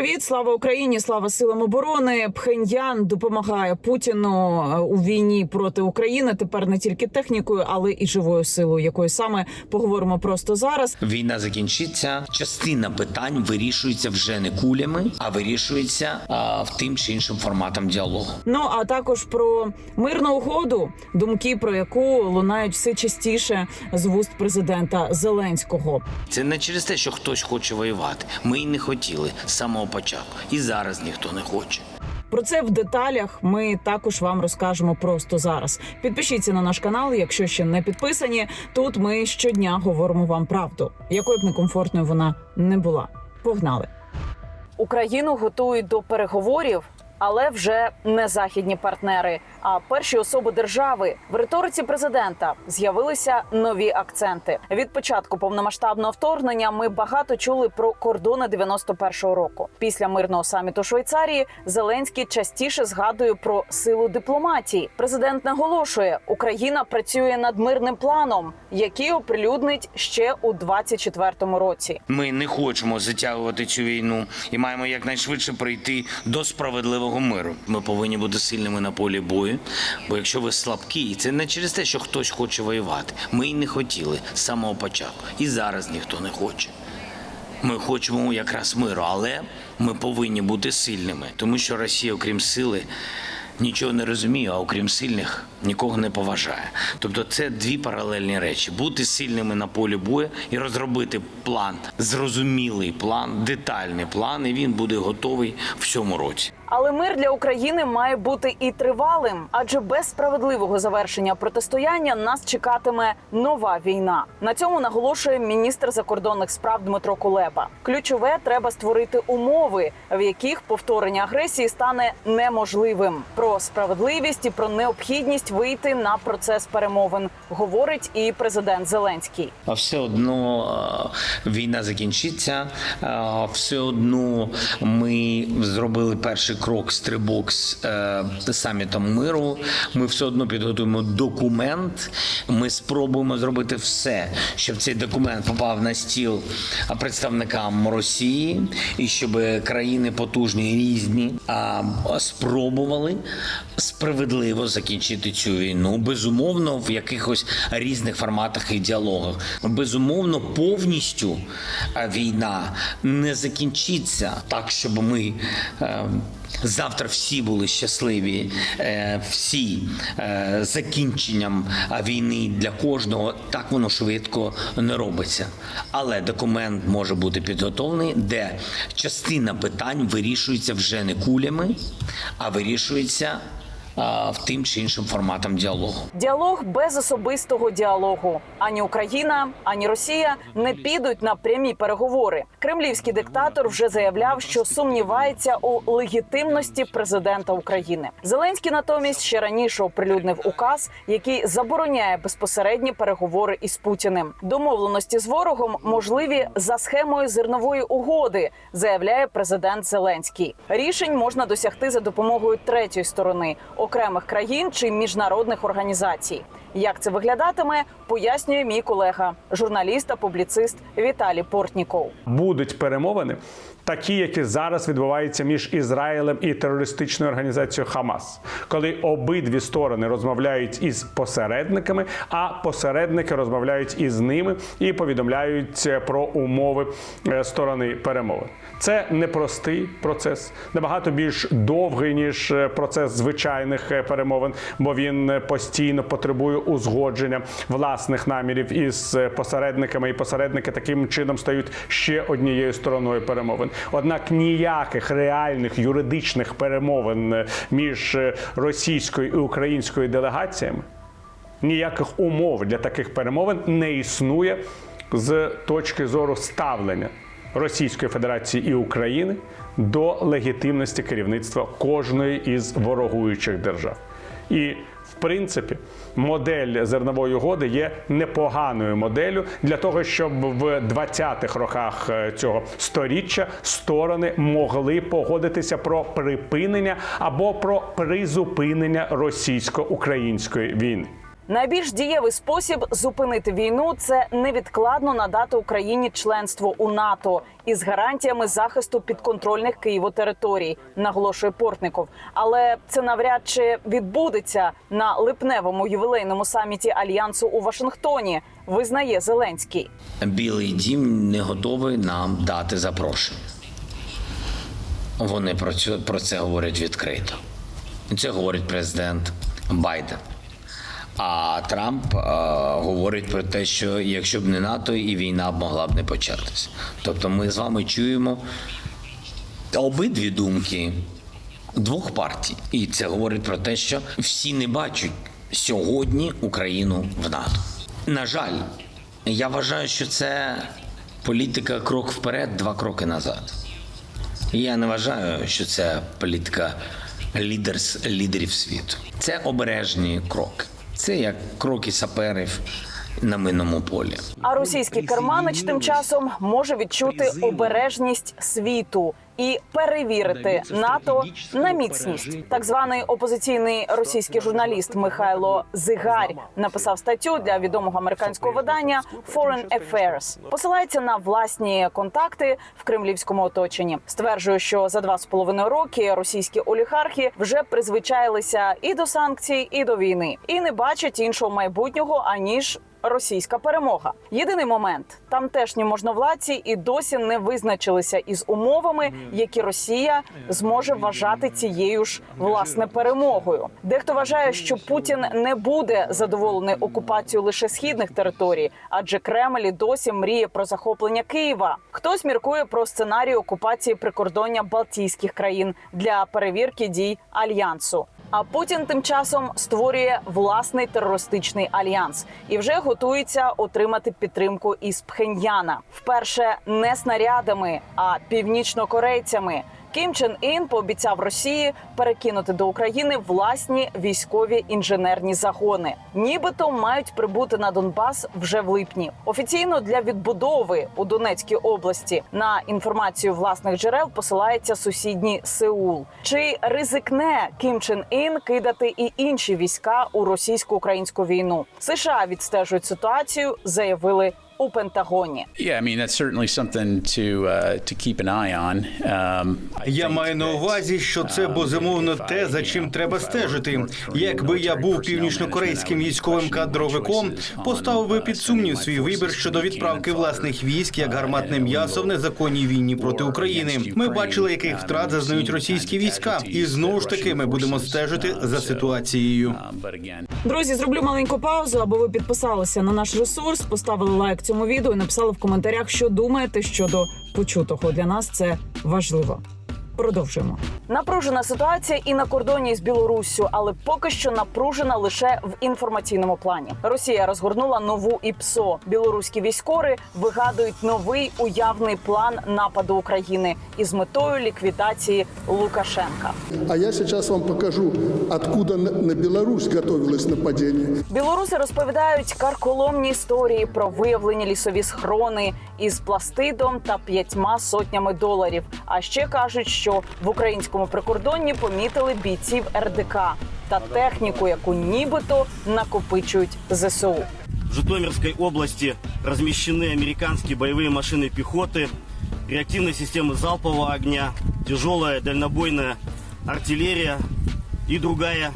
привіт! Слава Україні! Слава силам оборони! Пхеньян допомагає Путіну е, у війні проти України. Тепер не тільки технікою, але і живою силою, якою саме поговоримо просто зараз. Війна закінчиться. Частина питань вирішується вже не кулями, а вирішується а, в тим чи іншим форматом діалогу. Ну а також про мирну угоду, думки про яку лунають все частіше з вуст президента Зеленського. Це не через те, що хтось хоче воювати. Ми й не хотіли з самого початку, і зараз ніхто не хоче. Про це в деталях ми також вам розкажемо просто зараз. Підпишіться на наш канал, якщо ще не підписані. Тут ми щодня говоримо вам правду, якою б некомфортною вона не була. Погнали! Україну готують до переговорів, але вже не західні партнери, а перші особи держави в риториці президента з'явилися нові акценти. Від початку повномасштабного вторгнення ми багато чули про кордони 91-го року. Після мирного саміту Швейцарії Зеленський частіше згадує про силу дипломатії. Президент наголошує, Україна працює над мирним планом, який оприлюднить ще у 24-му році. Ми не хочемо затягувати цю війну і маємо якнайшвидше прийти до справедливого миру. Ми повинні бути сильними на полі бою. Бо якщо ви слабкі, і це не через те, що хтось хоче воювати. Ми й не хотіли з самого початку, і зараз ніхто не хоче. Ми хочемо якраз миру, але ми повинні бути сильними, тому що Росія, окрім сили, нічого не розуміє, а окрім сильних нікого не поважає. Тобто це дві паралельні речі: бути сильними на полі бою і розробити план, зрозумілий план, детальний план, і він буде готовий в цьому році. Але мир для України має бути і тривалим, адже без справедливого завершення протистояння нас чекатиме нова війна. На цьому наголошує міністр закордонних справ Дмитро Кулеба. Ключове треба створити умови, в яких повторення агресії стане неможливим. Про справедливість і про необхідність вийти на процес перемовин говорить і президент Зеленський. А все одно е, війна закінчиться. е, Все одно ми зробили перший крок стрибок з е, самітом миру. Ми все одно підготуємо документ. Ми спробуємо зробити все, щоб цей документ попав на стіл представникам Росії, і щоб країни потужні різні спробували справедливо закінчити цю війну. Безумовно, в якихось різних форматах і діалогах. Безумовно, повністю війна не закінчиться так, щоб ми. е, Завтра всі були щасливі, е, всі е, закінченням війни для кожного так воно швидко не робиться. Але документ може бути підготовлений, де частина питань вирішується вже не кулями, а вирішується в тим чи іншим форматом діалогу. Діалог без особистого діалогу. Ані Україна, ані Росія не підуть на прямі переговори. Кремлівський диктатор вже заявляв, що сумнівається у легітимності президента України. Зеленський натомість ще раніше оприлюднив указ, який забороняє безпосередні переговори із Путіним. Домовленості з ворогом можливі за схемою зернової угоди, заявляє президент Зеленський. Рішень можна досягти за допомогою третьої сторони окремих країн чи міжнародних організацій. Як це виглядатиме, пояснює мій колега, журналіст та публіцист Віталій Портніков. будуть перемовини, такі, які зараз відбуваються між Ізраїлем і терористичною організацією Хамас, коли обидві сторони розмовляють із посередниками, а посередники розмовляють із ними і повідомляють е, про умови е, сторони перемовин. Це непростий процес, набагато більш довгий ніж е, процес звичайних перемовин, бо він постійно потребує узгодження власних намірів із е, посередниками, і посередники таким чином стають ще однією стороною перемовин. Однак ніяких реальних юридичних перемовин е, між е, російською і українською делегаціями ніяких умов для таких перемовин не існує з точки зору ставлення Російської Федерації і України до легітимності керівництва кожної із ворогуючих держав. І принципі, модель зернової угоди є непоганою моделлю для того, щоб в 20-х роках е, цього сторіччя сторони могли погодитися про припинення або про призупинення російсько-української війни. Найбільш дієвий спосіб зупинити війну це невідкладно надати Україні членство у НАТО із гарантіями захисту підконтрольних Києву територій, наголошує Портников. Але це навряд чи відбудеться на липневому ювілейному саміті альянсу у Вашингтоні. Визнає Зеленський. Білий дім не готовий нам дати запрошення. Вони про це, про це говорять відкрито. Це говорить президент Байден. А Трамп е, говорить про те, що якщо б не НАТО, і війна б могла б не початися. Тобто ми з вами чуємо обидві думки двох партій. І це говорить про те, що всі не бачать сьогодні Україну в НАТО. На жаль, я вважаю, що це політика крок вперед, два кроки назад. Я не вважаю, що це політика лідерс, лідерів світу. Це обережні кроки. Це як кроки саперів на минному полі. А російський керманич тим часом може відчути обережність світу і перевірити НАТО на міцність. Так званий опозиційний російський журналіст Михайло Зигарь написав статтю для відомого американського видання Foreign Affairs. Посилається на власні контакти в кремлівському оточенні. Стверджує, що за два з половиною роки російські олігархи вже призвичаїлися і до санкцій, і до війни, і не бачать іншого майбутнього аніж російська перемога. Єдиний момент тамтешні можновладці і досі не визначилися із умовами, які Росія зможе вважати цією ж власне перемогою. Дехто вважає, що Путін не буде задоволений окупацією лише східних територій, адже Кремль і досі мріє про захоплення Києва. Хтось міркує про сценарій окупації прикордоння Балтійських країн для перевірки дій альянсу. А Путін тим часом створює власний терористичний альянс і вже готується отримати підтримку із Пхеньяна. Вперше не снарядами, а північнокорейцями. Кім Чен Ін пообіцяв Росії перекинути до України власні військові інженерні загони. Нібито мають прибути на Донбас вже в липні. Офіційно для відбудови у Донецькій області на інформацію власних джерел посилається сусідній Сеул. Чи ризикне Кім Чен Ін кидати і інші війська у російсько-українську війну? США відстежують ситуацію, заявили у Пентагоні. Yeah, I mean that's certainly something to uh, to keep an eye on. Um, Я маю на увазі, що це um, безумовно те, за чим треба if I were стежити. Якби я був північнокорейським management, I would військовим кадровиком, поставив би uh, під сумнів свій вибір щодо відправки власних військ як uh, гарматне м'ясо в незаконній війні проти України. Ми бачили, яких Um, втрат зазнають російські війська, і знову ж таки ми будемо стежити uh, за ситуацією. Друзі, зроблю маленьку паузу, аби ви підписалися на наш ресурс, поставили лайк цьому відео і написали в коментарях, що думаєте щодо почутого. Для нас це важливо. Продовжуємо. Напружена ситуація і на кордоні з Білоруссю, але поки що напружена лише в інформаційному плані. Росія розгорнула нову ІПСО. Білоруські військори вигадують новий уявний план нападу України із метою ліквідації Лукашенка. А я сейчас вам покажу, откуда на на Беларусь готовилось нападение. Білоруси розповідають карколомні історії про виявлені лісові схрони із пластидом та п'ятьма сотнями доларів. А ще кажуть, що в українському прикордонні помітили бійців РДК та техніку, яку нібито накопичують ЗСУ. В Житомирской области размещены американские боевые машины пехоты, реактивные системы залпового огня, тяжелая дальнобойная артиллерия и другая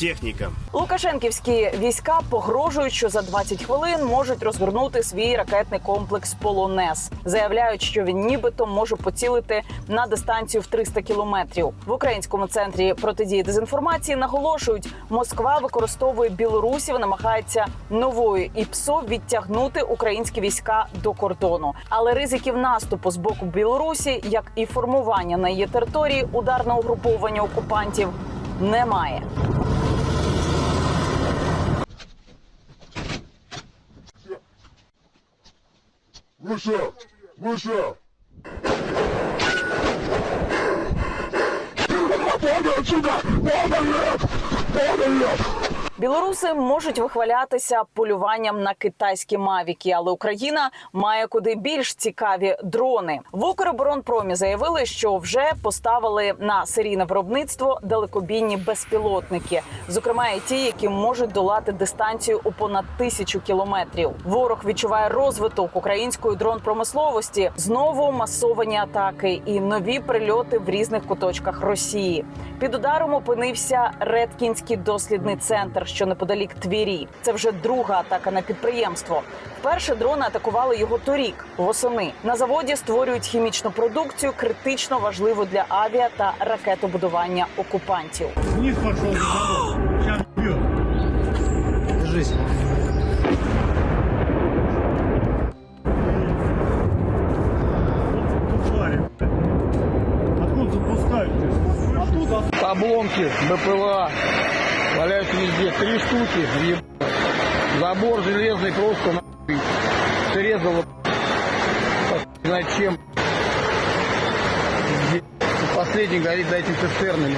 техника. Лукашенківські війська погрожують, що за 20 хвилин можуть розгорнути свій ракетний комплекс Полонез. Заявляють, що він нібито може поцілити на дистанцію в 300 кілометрів. В українському центрі протидії дезінформації наголошують, Москва використовує білорусів, намагається новою ІПСО відтягнути українські війська до кордону. Але ризиків наступу з боку Білорусі, як і формування на її території ударного угруповання окупантів, немає. 不是，不是，听他们跑两次的，跑得远，跑得远。Білоруси можуть вихвалятися полюванням на китайські мавіки, але Україна має куди більш цікаві дрони. В Укроборонпромі заявили, що вже поставили на серійне виробництво далекобійні безпілотники, зокрема і ті, які можуть долати дистанцію у понад тисячу кілометрів. Ворог відчуває розвиток української дрон-промисловості, знову масовані атаки і нові прильоти в різних куточках Росії. Під ударом опинився Редкінський дослідний центр, що неподалік Твірі. Це вже друга атака на підприємство. Вперше дрони атакували його торік, восени. На заводі створюють хімічну продукцію, критично важливу для авіа та ракетобудування окупантів. Обломки БПЛА валяются везде. Три штуки. ебать. Забор железный просто нахуй. Срезало. Знает чем. Последний горит за этими цистернами.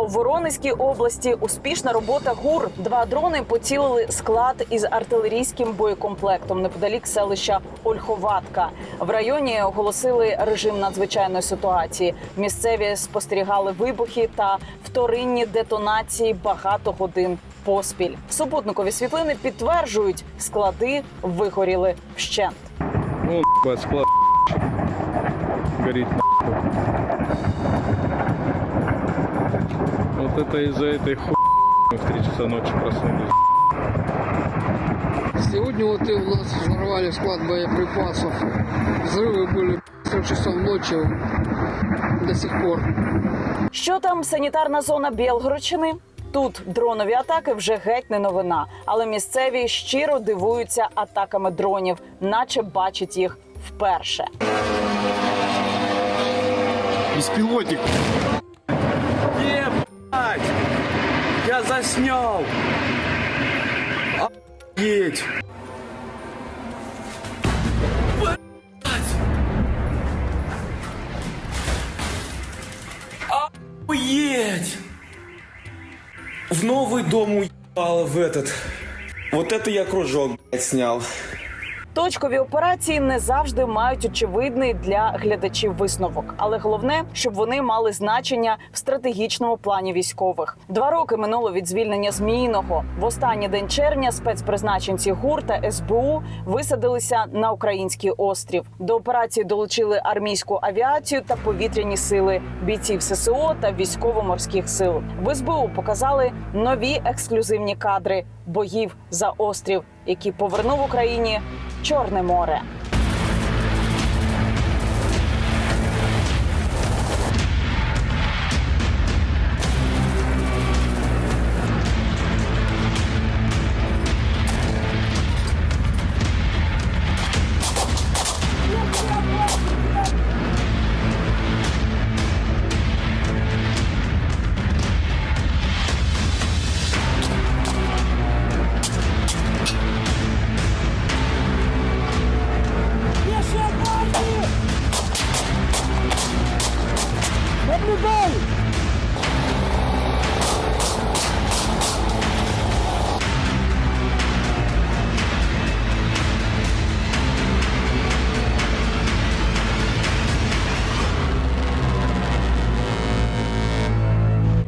У Воронезькій області успішна робота ГУР. Два дрони поцілили склад із артилерійським боєкомплектом неподалік селища Ольховатка. В районі оголосили режим надзвичайної ситуації. Місцеві спостерігали вибухи та вторинні детонації багато годин поспіль. Супутникові світлини підтверджують, склади вигоріли вщент. Вон, ебать, склад горит. Вот это из-за этой хуй мы в 3 часа ночи проснулись. Сегодня вот и у нас взорвали склад боеприпасов. Взрывы были в 3 часов ночи до сих пор. Що там санітарна зона Білгородщини? Тут дронові атаки вже геть не новина, але місцеві щиро дивуються атаками дронів, наче бачать їх вперше. Беспилотник. Ебать! Я заснял! Охуеть! Охуеть! В новый дом уебало в этот. Вот это я кружок, блядь, снял. Точкові операції не завжди мають очевидний для глядачів висновок, але головне, щоб вони мали значення в стратегічному плані військових. Два роки минуло від звільнення Зміїного. В останній день червня спецпризначенці ГУР та СБУ висадилися на український острів. До операції долучили армійську авіацію та повітряні сили бійців ССО та військово-морських сил. В СБУ показали нові ексклюзивні кадри боїв за острів, які повернув Україні Чорне море.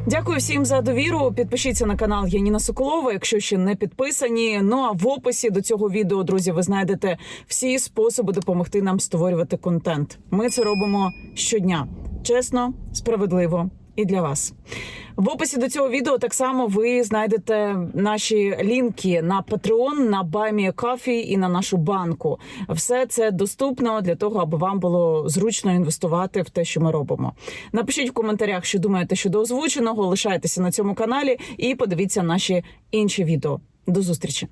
Дякую всім за довіру. Підпишіться на канал Яніна Соколова, якщо ще не підписані. Ну а в описі до цього відео, друзі, ви знайдете всі способи допомогти нам створювати контент. Ми це робимо щодня, чесно, справедливо і для вас. В описі до цього відео так само ви знайдете наші лінки на Patreon, на Buy Coffee і на нашу банку. Все це доступно для того, аби вам було зручно інвестувати в те, що ми робимо. Напишіть в коментарях, що думаєте щодо озвученого. Лишайтеся на цьому каналі і подивіться наші інші відео. До зустрічі.